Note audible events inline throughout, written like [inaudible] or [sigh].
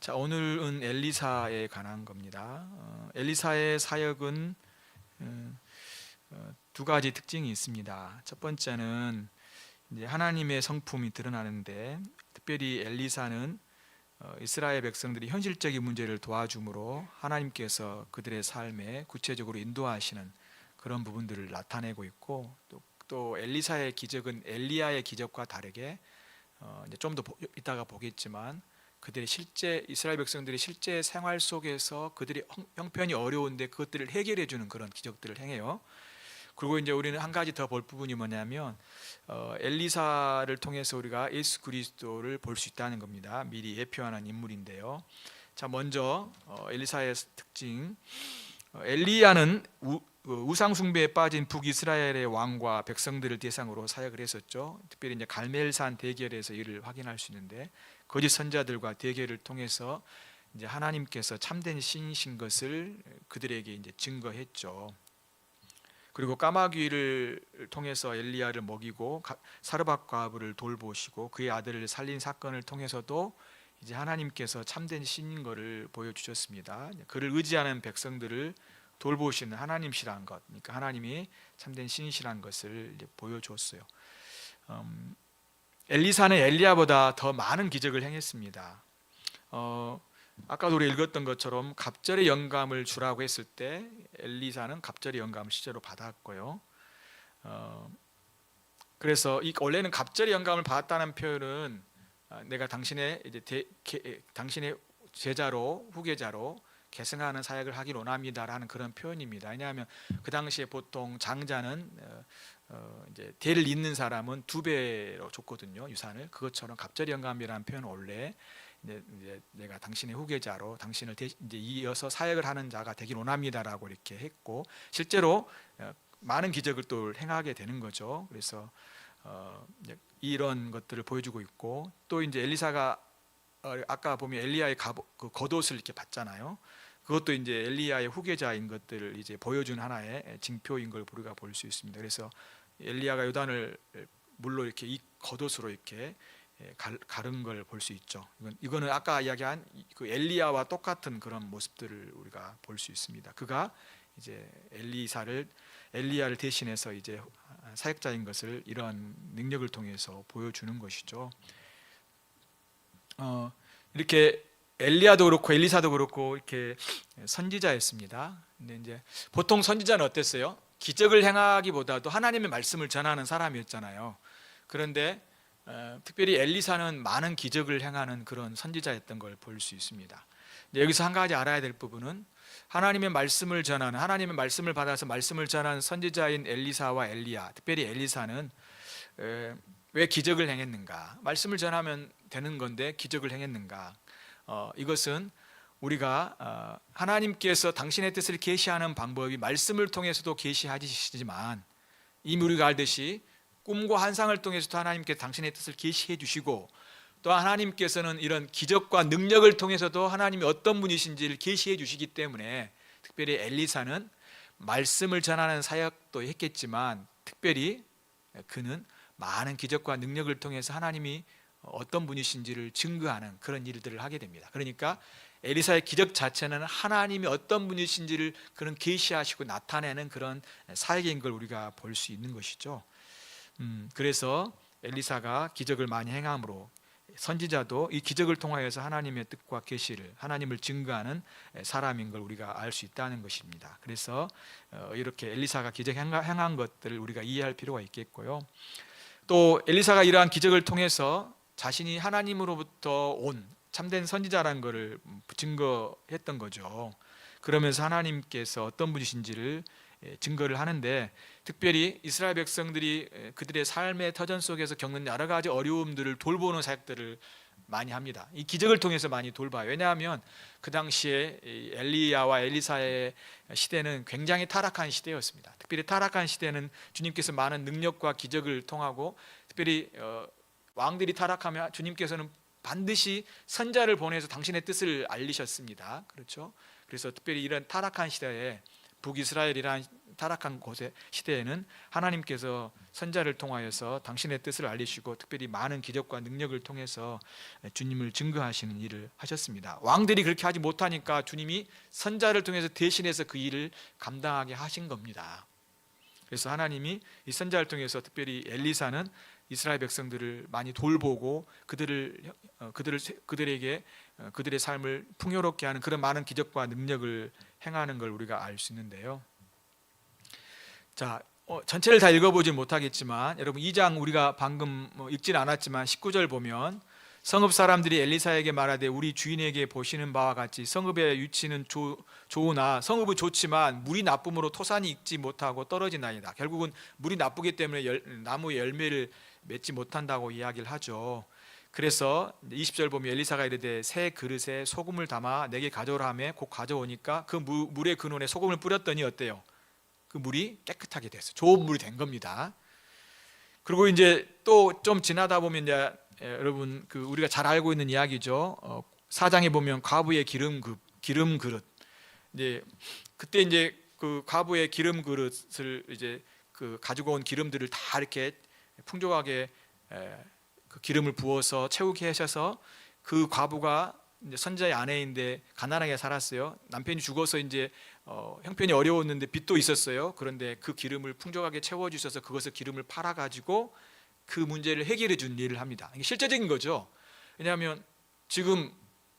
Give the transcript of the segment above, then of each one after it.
자 오늘은 엘리사에 관한 겁니다. 어, 엘리사의 사역은 음, 어, 두 가지 특징이 있습니다. 첫 번째는 이제 하나님의 성품이 드러나는데 특별히 엘리사는 어, 이스라엘 백성들이 현실적인 문제를 도와줌으로 하나님께서 그들의 삶에 구체적으로 인도하시는 그런 부분들을 나타내고 있고 또, 또 엘리사의 기적은 엘리야의 기적과 다르게 어, 이제 좀 더 이따가 보겠지만 그들의 실제 이스라엘 백성들이 실제 생활 속에서 그들이 형- 형편이 어려운데 그것들을 해결해 주는 그런 기적들을 행해요. 그리고 이제 우리는 한 가지 더 볼 부분이 뭐냐면 어, 엘리사를 통해서 우리가 예수 그리스도를 볼 수 있다는 겁니다. 미리 예표하는 인물인데요. 자 먼저 어, 엘리사의 특징 어, 엘리야는 우, 우상 숭배에 빠진 북이스라엘의 왕과 백성들을 대상으로 사역을 했었죠. 특별히 이제 갈멜산 대결에서 이를 확인할 수 있는데 거짓 선자들과 대결을 통해서 이제 하나님께서 참된 신이신 것을 그들에게 이제 증거했죠. 그리고 까마귀를 통해서 엘리야를 먹이고 가- 사르밧 과부를 돌보시고 그의 아들을 살린 사건을 통해서도 이제 하나님께서 참된 신인 것을 보여주셨습니다. 그를 의지하는 백성들을 돌보시는 하나님시란 것, 그러니까 하나님이 참된 신이시란 것을 보여줬어요. 음, 엘리사는 엘리야보다 더 많은 기적을 행했습니다. 어, 아까도 우리 읽었던 것처럼 갑절의 영감을 주라고 했을 때 엘리사는 갑절의 영감을 실제로 받았고요. 어, 그래서 이 원래는 갑절의 영감을 받았다는 표현은 아, 내가 당신의 이제 대, 게, 당신의 제자로 후계자로 계승하는 사역을 하길 원합니다라는 그런 표현입니다. 왜냐하면 그 당시에 보통 장자는 어, 어, 이제 대를 잇는 사람은 두 배로 줬거든요 유산을 그것처럼 갑절의 영감이라는 표현은 원래 이제, 이제 내가 당신의 후계자로 당신을 대, 이제 이어서 사역을 하는 자가 되길 원합니다라고 이렇게 했고 실제로 어, 많은 기적을 또 행하게 되는 거죠. 그래서 어, 이제 이런 것들을 보여주고 있고 또 이제 엘리사가 어, 아까 보면 엘리야의 갑옷, 그 겉옷을 이렇게 봤잖아요. 그것도 이제 엘리야의 후계자인 것들을 이제 보여준 하나의 징표인 걸 우리가 볼 수 있습니다. 그래서 엘리야가 요단을 물로 이렇게 이 겉옷으로 이렇게 예, 갈- 가른 걸 볼 수 있죠. 이건 이거는 아까 이야기한 이- 그 엘리야와 똑같은 그런 모습들을 우리가 볼 수 있습니다. 그가 이제 엘리사를 엘리야를 대신해서 이제 사역자인 것을 이러한 능력을 통해서 보여주는 것이죠. 어, 이렇게 엘리야도 그렇고 엘리사도 그렇고 이렇게 선지자였습니다. 근데 이제 보통 선지자는 어땠어요? 기적을 행하기보다도 하나님의 말씀을 전하는 사람이었잖아요. 그런데 어, 특별히 엘리사는 많은 기적을 행하는 그런 선지자였던 걸 볼 수 있습니다. 여기서 한 가지 알아야 될 부분은 하나님의 말씀을 전하는 하나님의 말씀을 받아서 말씀을 전하는 선지자인 엘리사와 엘리야, 특별히 엘리사는 에, 왜 기적을 행했는가? 말씀을 전하면 되는 건데 기적을 행했는가? 어, 이것은 우리가 어, 하나님께서 당신의 뜻을 계시하는 방법이 말씀을 통해서도 계시하시지만 이미 우리가 알듯이 꿈과 환상을 통해서도 하나님께서 당신의 뜻을 계시해 주시고 또 하나님께서는 이런 기적과 능력을 통해서도 하나님이 어떤 분이신지를 계시해 주시기 때문에 특별히 엘리사는 말씀을 전하는 사역도 했겠지만 특별히 그는 많은 기적과 능력을 통해서 하나님이 어떤 분이신지를 증거하는 그런 일들을 하게 됩니다. 그러니까 에리사의 기적 자체는 하나님이 어떤 분이신지를 그런 계시하시고 나타내는 그런 사역인 걸 우리가 볼 수 있는 것이죠. 음, 그래서 엘리사가 기적을 많이 행함으로 선지자도 이 기적을 통하여서 하나님의 뜻과 계시를 하나님을 증거하는 사람인 걸 우리가 알 수 있다는 것입니다. 그래서 어, 이렇게 엘리사가 기적 행한 것들을 우리가 이해할 필요가 있겠고요. 또 엘리사가 이러한 기적을 통해서 자신이 하나님으로부터 온 참된 선지자라는 것을 증거했던 거죠. 그러면서 하나님께서 어떤 분이신지를 예, 증거를 하는데 특별히 이스라엘 백성들이 예, 그들의 삶의 터전 속에서 겪는 여러 가지 어려움들을 돌보는 사역들을 많이 합니다. 이 기적을 통해서 많이 돌봐요. 왜냐하면 그 당시에 이 엘리야와 엘리사의 시대는 굉장히 타락한 시대였습니다. 특별히 타락한 시대는 주님께서 많은 능력과 기적을 통하고 특별히 어, 왕들이 타락하면 주님께서는 반드시 선자를 보내서 당신의 뜻을 알리셨습니다. 그렇죠? 그래서 특별히 이런 타락한 시대에 북이스라엘이란 타락한 곳에 시대에는 하나님께서 선자를 통하여서 당신의 뜻을 알리시고 특별히 많은 기적과 능력을 통해서 주님을 증거하시는 일을 하셨습니다. 왕들이 그렇게 하지 못하니까 주님이 선자를 통해서 대신해서 그 일을 감당하게 하신 겁니다. 그래서 하나님이 이 선자를 통해서 특별히 엘리사는 이스라엘 백성들을 많이 돌보고 그들을 어, 그들을 그들에게 어, 그들의 삶을 풍요롭게 하는 그런 많은 기적과 능력을 행하는 걸 우리가 알 수 있는데요. 자, 어, 전체를 다 읽어보지 못하겠지만 여러분 2장 우리가 방금 뭐 읽지는 않았지만 19절 보면 성읍 사람들이 엘리사에게 말하되 우리 주인에게 보시는 바와 같이 성읍의 위치는 조, 좋으나 성읍은 좋지만 물이 나쁨으로 토산이 익지 못하고 떨어지나이다. 결국은 물이 나쁘기 때문에 열, 나무의 열매를 맺지 못한다고 이야기를 하죠. 그래서 20절 보면 엘리사가 이르되 새 그릇에 소금을 담아 내게 가져오라 하매 곧 가져오니까 그 무, 물의 근원에 소금을 뿌렸더니 어때요? 그 물이 깨끗하게 됐어. 좋은 물이 된 겁니다. 그리고 이제 또 좀 지나다 보면 이제 예, 여러분 그 우리가 잘 알고 있는 이야기죠. 어, 사장에 보면 과부의 기름 그 기름 그릇. 이제 그때 이제 그 과부의 기름 그릇을 이제 그 가지고 온 기름들을 다 이렇게 풍족하게 에, 그 기름을 부어서 채우게 하셔서 그 과부가 선자의 아내인데 가난하게 살았어요. 남편이 죽어서 이제 어, 형편이 어려웠는데 빚도 있었어요. 그런데 그 기름을 풍족하게 채워 주셔서 그것을 기름을 팔아 가지고 그 문제를 해결해 준 일을 합니다. 이게 실제적인 거죠. 왜냐하면 지금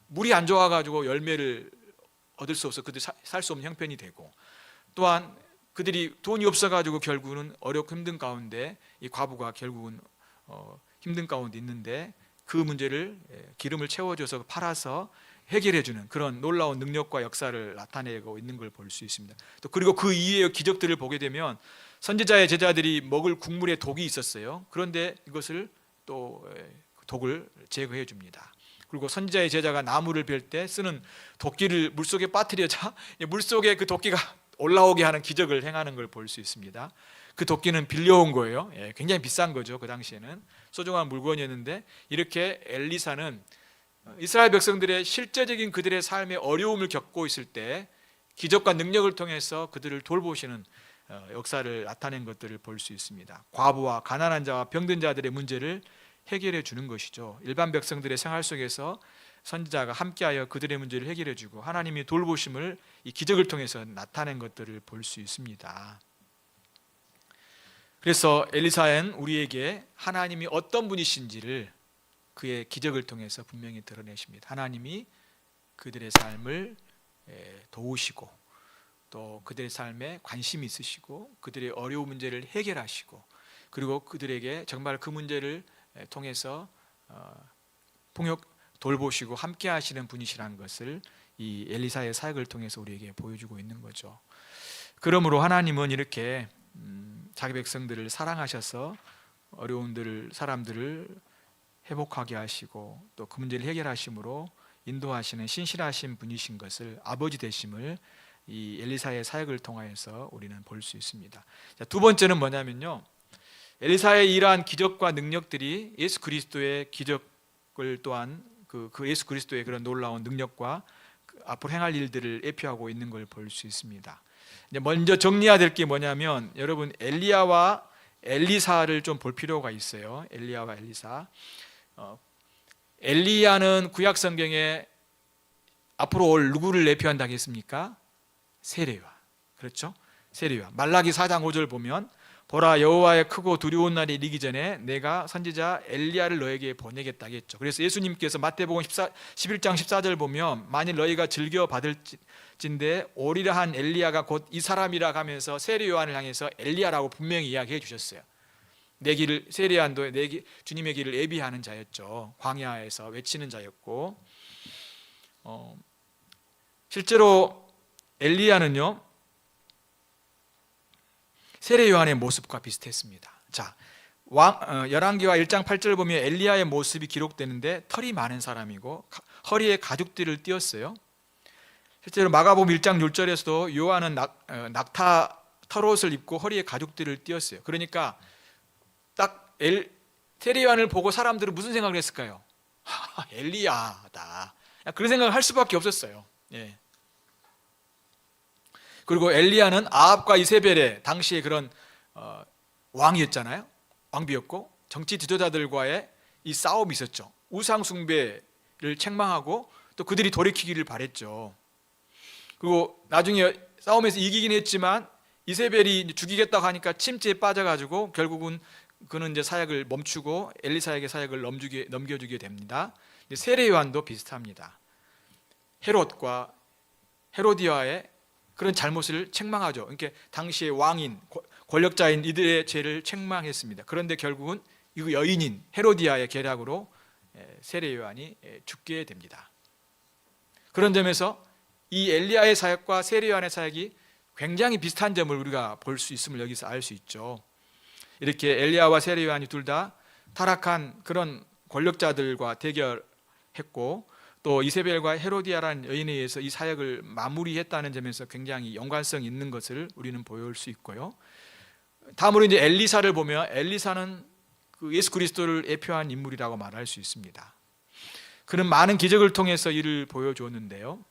물이 안 좋아 가지고 열매를 얻을 수 없어 그들 살 수 없는 형편이 되고 또한 그들이 돈이 없어 가지고 결국은 어렵고 힘든 가운데 이 과부가 결국은 어, 힘든 가운데 있는데 그 문제를 예, 기름을 채워줘서 팔아서 해결해주는 그런 놀라운 능력과 역사를 나타내고 있는 걸 볼 수 있습니다. 또 그리고 그 이후의 기적들을 보게 되면 선지자의 제자들이 먹을 국물에 독이 있었어요. 그런데 이것을 또 예, 독을 제거해 줍니다. 그리고 선지자의 제자가 나무를 벨 때 쓰는 도끼를 물 속에 빠뜨려자 [laughs] 물 속에 그 도끼가 올라오게 하는 기적을 행하는 걸 볼 수 있습니다. 그 도끼는 빌려온 거예요. 예, 굉장히 비싼 거죠. 그 당시에는 소중한 물건이었는데 이렇게 엘리사는 이스라엘 백성들의 실제적인 그들의 삶의 어려움을 겪고 있을 때 기적과 능력을 통해서 그들을 돌보시는 어, 역사를 나타낸 것들을 볼 수 있습니다. 과부와 가난한 자와 병든 자들의 문제를 해결해 주는 것이죠. 일반 백성들의 생활 속에서 선지자가 함께하여 그들의 문제를 해결해 주고 하나님이 돌보심을 이 기적을 통해서 나타낸 것들을 볼 수 있습니다. 그래서 엘리사는 우리에게 하나님이 어떤 분이신지를 그의 기적을 통해서 분명히 드러내십니다. 하나님이 그들의 삶을 에, 도우시고 또 그들의 삶에 관심이 있으시고 그들의 어려운 문제를 해결하시고 그리고 그들에게 정말 그 문제를 에, 통해서 어, 폭력 돌보시고 함께 하시는 분이시라는 것을 이 엘리사의 사역을 통해서 우리에게 보여주고 있는 거죠. 그러므로 하나님은 이렇게 음, 자기 백성들을 사랑하셔서 어려운들 사람들을 회복하게 하시고 또 그 문제를 해결하심으로 인도하시는 신실하신 분이신 것을 아버지 되심을 이 엘리사의 사역을 통하여서 우리는 볼 수 있습니다. 자, 두 번째는 뭐냐면요. 엘리사의 이러한 기적과 능력들이 예수 그리스도의 기적을 또한 그, 그 예수 그리스도의 그런 놀라운 능력과 그 앞으로 행할 일들을 예표하고 있는 걸 볼 수 있습니다. 이제 먼저 정리해야 될 게 뭐냐면 여러분 엘리야와 엘리사를 좀 볼 필요가 있어요. 엘리야와 엘리사. 어, 엘리야는 구약 성경에 앞으로 올 누구를 예표한다고 했습니까? 세례와. 그렇죠? 세례와. 말라기 4장 5절 보면 보라 여호와의 크고 두려운 날이 이르기 전에 내가 선지자 엘리야를 너에게 보내겠다 했죠. 그래서 예수님께서 마태복음 14, 11장 14절 보면 만일 너희가 즐겨 받을진데 오리라 한 엘리야가 곧 이 사람이라 하면서 세례 요한을 향해서 엘리야라고 분명히 이야기해 주셨어요. 내 길을 세례한도 내 길, 주님의 길을 예비하는 자였죠. 광야에서 외치는 자였고 어, 실제로 엘리야는요 세례 요한의 모습과 비슷했습니다. 자, 왕, 어, 열왕기와 1장 8절 보면 엘리야의 모습이 기록되는데 털이 많은 사람이고 가, 허리에 가죽띠를 띄었어요. 실제로 마가복음 1장 6절에서도 요한은 낙, 어, 낙타 털옷을 입고 허리에 가죽띠를 띄었어요. 그러니까 딱 엘, 세례 요한을 보고 사람들은 무슨 생각을 했을까요? [laughs] 하, 엘리야다. 그런 생각을 할 수밖에 없었어요. 예. 그리고 엘리야는 아합과 이세벨의 당시에 그런 어, 왕이었잖아요. 왕비였고 정치 지도자들과의 이 싸움이 있었죠. 우상 숭배를 책망하고 또 그들이 돌이키기를 바랬죠. 그리고 나중에 싸움에서 이기긴 했지만 이세벨이 죽이겠다고 하니까 침체에 빠져가지고 결국은 그는 이제 사역을 멈추고 엘리사에게 사역을 넘주게, 넘겨주게 됩니다. 세례 요한도 비슷합니다. 헤롯과 헤로디아의 그런 잘못을 책망하죠. 그러니까 당시의 왕인 고- 권력자인 이들의 죄를 책망했습니다. 그런데 결국은 이 여인인 헤로디아의 계략으로 에, 세례 요한이 에, 죽게 됩니다. 그런 점에서 이 엘리야의 사역과 세례 요한의 사역이 굉장히 비슷한 점을 우리가 볼 수 있음을 여기서 알 수 있죠. 이렇게 엘리야와 세례 요한이 둘 다 타락한 그런 권력자들과 대결했고 또 이세벨과 헤로디아라는 여인에 의해서 이 사역을 마무리했다는 점에서 굉장히 연관성 있는 것을 우리는 보여올 수 있고요. 다음으로 이제 엘리사를 보면 엘리사는 그 예수 그리스도를 예표한 인물이라고 말할 수 있습니다. 그는 많은 기적을 통해서 이를 보여주었는데요.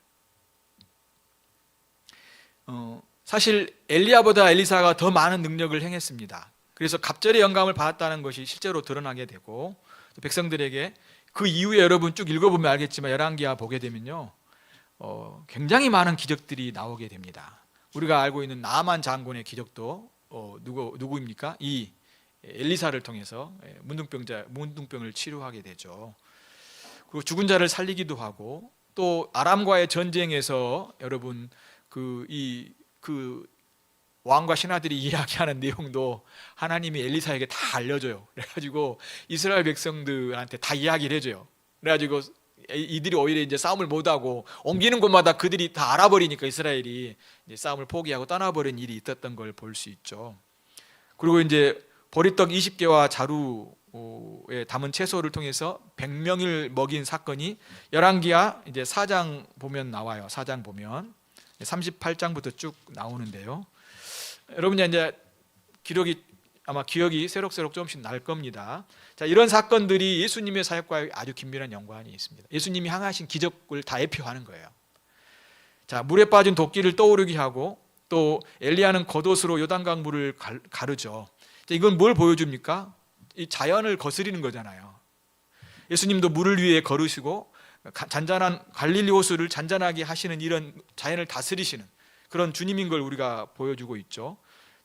어, 사실 엘리야보다 엘리사가 더 많은 능력을 행했습니다. 그래서 갑절의 영감을 받았다는 것이 실제로 드러나게 되고 또 백성들에게 그 이후에 여러분 쭉 읽어보면 알겠지만 열왕기하 보게 되면요, 어, 굉장히 많은 기적들이 나오게 됩니다. 우리가 알고 있는 나만 장군의 기적도 어, 누구 누구입니까? 이 엘리사를 통해서 예, 문둥병자 문둥병을 치료하게 되죠. 그리고 죽은 자를 살리기도 하고 또 아람과의 전쟁에서 여러분 그 이그 왕과 신하들이 [laughs] 이야기하는 내용도 하나님이 엘리사에게 다 알려줘요. 그래가지고 이스라엘 백성들한테 다 이야기를 해줘요. 그래가지고 이들이 오히려 이제 싸움을 못하고 옮기는 곳마다 그들이 다 알아버리니까 이스라엘이 이제 싸움을 포기하고 떠나버린 일이 있었던 걸 볼 수 있죠. 그리고 이제 보리떡 20개와 자루에 담은 채소를 통해서 100명을 먹인 사건이 열왕기하 이제 4장 보면 나와요. 4장 보면 38장부터 쭉 나오는데요. 여러분 이제 기록이 아마 기억이 새록새록 조금씩 날 겁니다. 자, 이런 사건들이 예수님의 사역과 아주 긴밀한 연관이 있습니다. 예수님이 항하신 기적을 다 예표하는 거예요. 자, 물에 빠진 도끼를 떠오르게 하고 또 엘리야는 겉옷으로 요단강 물을 갈- 가르죠. 자, 이건 뭘 보여줍니까? 이 자연을 거스리는 거잖아요. 예수님도 물을 위에 걸으시고 가- 잔잔한 갈릴리 호수를 잔잔하게 하시는 이런 자연을 다스리시는 그런 주님인 걸 우리가 보여주고 있죠.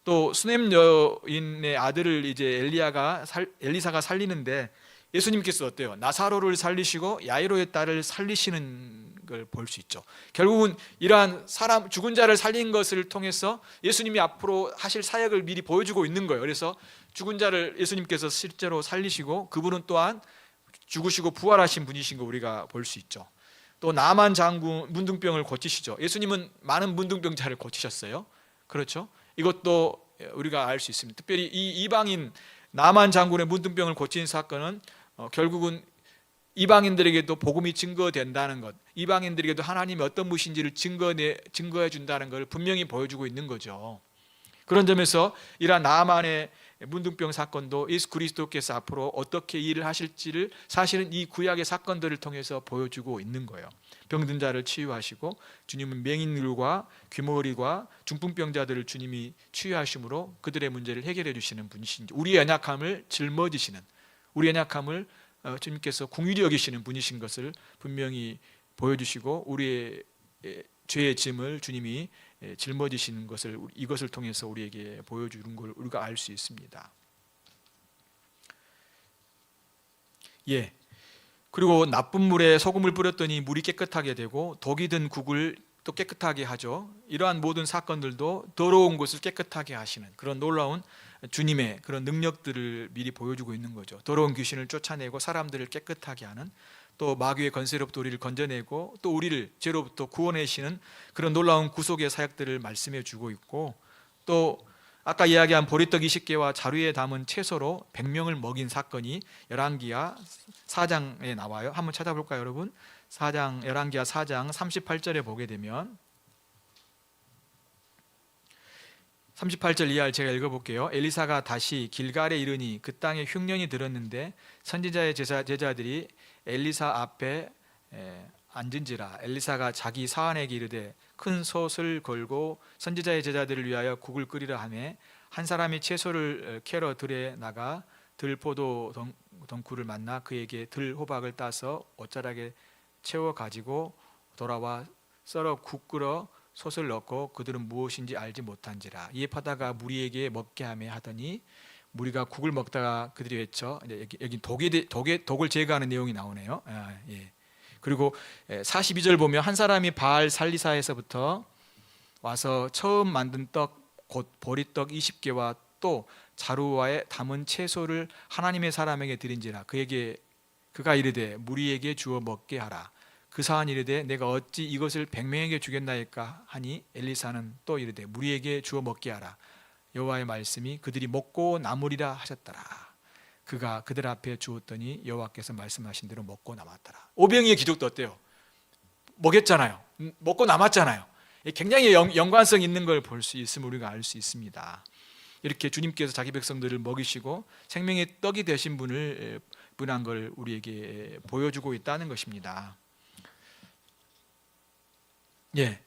또 수넴 여인의 아들을 이제 엘리야가 살, 엘리사가 살리는데 예수님께서 어때요? 나사로를 살리시고 야이로의 딸을 살리시는 걸 볼 수 있죠. 결국은 이러한 사람 죽은 자를 살린 것을 통해서 예수님이 앞으로 하실 사역을 미리 보여주고 있는 거예요. 그래서 죽은 자를 예수님께서 실제로 살리시고 그분은 또한 죽으시고 부활하신 분이신 거 우리가 볼 수 있죠. 또 나만 장군 문둥병을 고치시죠. 예수님은 많은 문둥병자를 고치셨어요. 그렇죠? 이것도 우리가 알 수 있습니다. 특별히 이 이방인 나만 장군의 문둥병을 고친 사건은 어, 결국은 이방인들에게도 복음이 증거된다는 것, 이방인들에게도 하나님이 어떤 분이신지를 증거내 증거해 준다는 걸 분명히 보여주고 있는 거죠. 그런 점에서 이러한 나만의 문둥병 사건도 예수 그리스도께서 앞으로 어떻게 일을 하실지를 사실은 이 구약의 사건들을 통해서 보여주고 있는 거예요. 병든 자를 치유하시고 주님은 맹인들과 귀머거리와 중풍병자들을 주님이 치유하심으로 그들의 문제를 해결해 주시는 분이신지 우리의 연약함을 짊어지시는 우리의 연약함을 어, 주님께서 궁휼히 여기시는 분이신 것을 분명히 보여주시고 우리의 에, 죄의 짐을 주님이 에, 짊어지시는 것을 이것을 통해서 우리에게 보여주는 걸 우리가 알 수 있습니다. 예. 그리고 나쁜 물에 소금을 뿌렸더니 물이 깨끗하게 되고 독이 든 국을 또 깨끗하게 하죠. 이러한 모든 사건들도 더러운 것을 깨끗하게 하시는 그런 놀라운 주님의 그런 능력들을 미리 보여주고 있는 거죠. 더러운 귀신을 쫓아내고 사람들을 깨끗하게 하는 또 마귀의 건세로부터 우리를 건져내고 또 우리를 죄로부터 구원해시는 그런 놀라운 구속의 사역들을 말씀해 주고 있고 또 아까 이야기한 보리떡 20개와 자루에 담은 채소로 100명을 먹인 사건이 열왕기하 4장에 나와요. 한번 찾아볼까요, 여러분? 4장 열왕기하 4장 38절에 보게 되면 38절 이하를 제가 읽어볼게요. 엘리사가 다시 길갈에 이르니 그 땅에 흉년이 들었는데 선지자의 제자, 제자들이 엘리사 앞에 에, 앉은지라. 엘리사가 자기 사안에게 이르되 큰 솥을 걸고 선지자의 제자들을 위하여 국을 끓이려 하매 한 사람이 채소를 어, 캐러 들에 나가 들포도 덩- 덩쿨을 만나 그에게 들 호박을 따서 옷자락에 채워 가지고 돌아와 썰어 국 끓어 솥을 넣고 그들은 무엇인지 알지 못한지라. 이에 파다가 무리에게 먹게 하며 하더니 무리가 국을 먹다가 그들이 외쳐 여기, 여기 대- 독에 독을 제거하는 내용이 나오네요. 아, 예. 그리고 42절 보면 한 사람이 바알 살리사에서부터 와서 처음 만든 떡 곧 보리떡 20개와 또 자루와에 담은 채소를 하나님의 사람에게 드린지라 그에게 그가 이르되 무리에게 주어 먹게 하라 그 사한 이르되 내가 어찌 이것을 백명에게 주겠나이까 하니 엘리사는 또 이르되 무리에게 주어 먹게 하라 여호와의 말씀이 그들이 먹고 남으리라 하셨더라 그가 그들 앞에 주었더니 여호와께서 말씀하신 대로 먹고 남았더라 오병이의 기적도 어때요? 먹였잖아요 음, 먹고 남았잖아요 굉장히 연, 연관성 있는 걸 볼 수 있음을 우리가 알 수 있습니다 이렇게 주님께서 자기 백성들을 먹이시고 생명의 떡이 되신 분을 에, 분한 걸 우리에게 보여주고 있다는 것입니다. 예.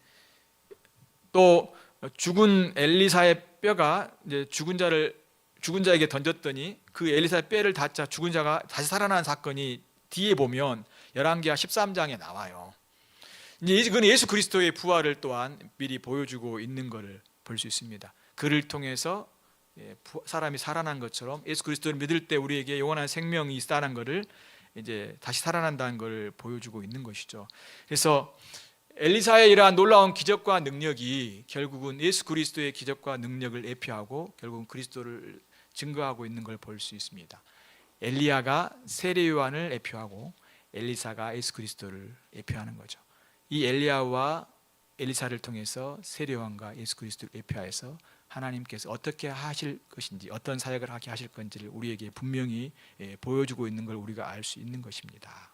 또 죽은 엘리사의 뼈가 이제 죽은 자를 죽은 자에게 던졌더니 그 엘리사의 뼈를 닫자 죽은 자가 다시 살아난 사건이 뒤에 보면 11개와 13장에 나와요. 이제 그는 예수 그리스도의 부활을 또한 미리 보여주고 있는 것을 볼 수 있습니다. 그를 통해서 예, 부- 사람이 살아난 것처럼 예수 그리스도를 믿을 때 우리에게 영원한 생명이 있다는 것을 이제 다시 살아난다는 것을 보여주고 있는 것이죠. 그래서 엘리사의 이러한 놀라운 기적과 능력이 결국은 예수 그리스도의 기적과 능력을 예표하고 결국은 그리스도를 증거하고 있는 걸 볼 수 있습니다. 엘리야가 세례 요한을 예표하고 엘리사가 예수 그리스도를 예표하는 거죠. 이 엘리야와 엘리사를 통해서 세례 요한과 예수 그리스도를 예표하여서 하나님께서 어떻게 하실 것인지 어떤 사역을 하게 하실 건지를 우리에게 분명히 예, 보여주고 있는 걸 우리가 알 수 있는 것입니다.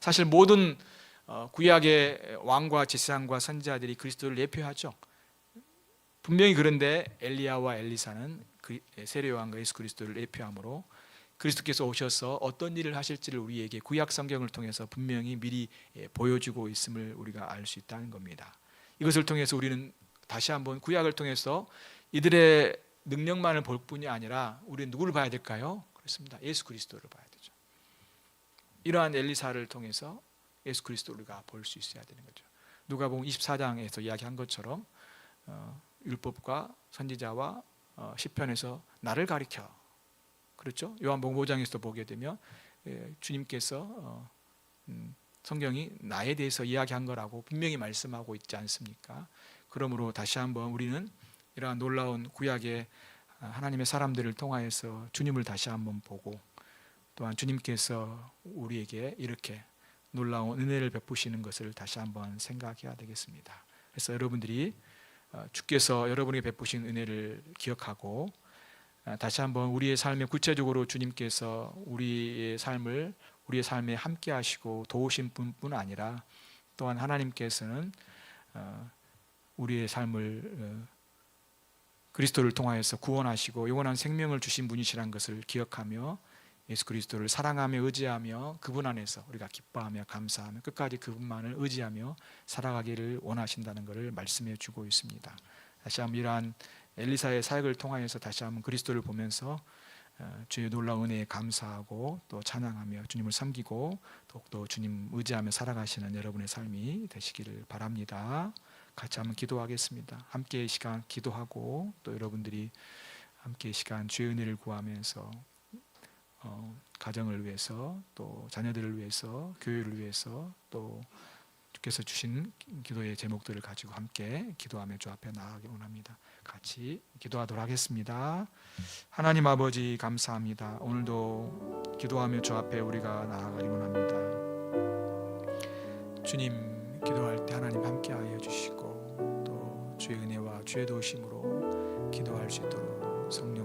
사실 모든 어, 구약의 왕과 제사장과 선지자들이 그리스도를 예표하죠. 분명히 그런데 엘리야와 엘리사는 그 세례 요한과 예수 그리스도를 예표함으로 그리스도께서 오셔서 어떤 일을 하실지를 우리에게 구약 성경을 통해서 분명히 미리 예, 보여주고 있음을 우리가 알 수 있다는 겁니다. 이것을 통해서 우리는 다시 한번 구약을 통해서 이들의 능력만을 볼 뿐이 아니라 우리는 누구를 봐야 될까요? 그렇습니다. 예수 그리스도를 봐야 되죠. 이러한 엘리사를 통해서 예수 그리스도를 우리가 볼 수 있어야 되는 거죠. 누가복음 24장에서 이야기한 것처럼 어, 율법과 선지자와 어, 시편에서 나를 가리켜 그렇죠? 요한복음 5장에서도 보게 되면 예, 주님께서 어, 음, 성경이 나에 대해서 이야기한 거라고 분명히 말씀하고 있지 않습니까? 그러므로 다시 한번 우리는 이러한 놀라운 구약의 아, 하나님의 사람들을 통하여서 주님을 다시 한번 보고 또한 주님께서 우리에게 이렇게 놀라운 은혜를 베푸시는 것을 다시 한번 생각해야 되겠습니다. 그래서 여러분들이 어, 주께서 여러분에게 베푸신 은혜를 기억하고 아, 다시 한번 우리의 삶에 구체적으로 주님께서 우리의 삶을 우리의 삶에 함께 하시고 도우신 분뿐 아니라 또한 하나님께서는 어, 우리의 삶을 어, 그리스도를 통하여서 구원하시고 영원한 생명을 주신 분이시라는 것을 기억하며 예수 그리스도를 사랑하며 의지하며 그분 안에서 우리가 기뻐하며 감사하며 끝까지 그분만을 의지하며 살아가기를 원하신다는 것을 말씀해 주고 있습니다. 다시 한번 이러한 엘리사의 사역을 통하여서 다시 한번 그리스도를 보면서 어, 주의 놀라운 은혜에 감사하고 또 찬양하며 주님을 섬기고 더욱더 주님 의지하며 살아가시는 여러분의 삶이 되시기를 바랍니다. 같이 한번 기도하겠습니다. 함께 이 시간 기도하고 또 여러분들이 함께 이 시간 주의 은혜를 구하면서 어, 가정을 위해서 또 자녀들을 위해서 교회를 위해서 또 주께서 주신 기도의 제목들을 가지고 함께 기도하며 주 앞에 나아가기 원합니다. 같이 기도하도록 하겠습니다. 하나님 아버지 감사합니다. 오늘도 기도하며 주 앞에 우리가 나아가기 원합니다. 주님 기도할 때 하나님 함께하여 주시고 또 주의 은혜와 주의 도우심으로 기도할 수 있도록 성령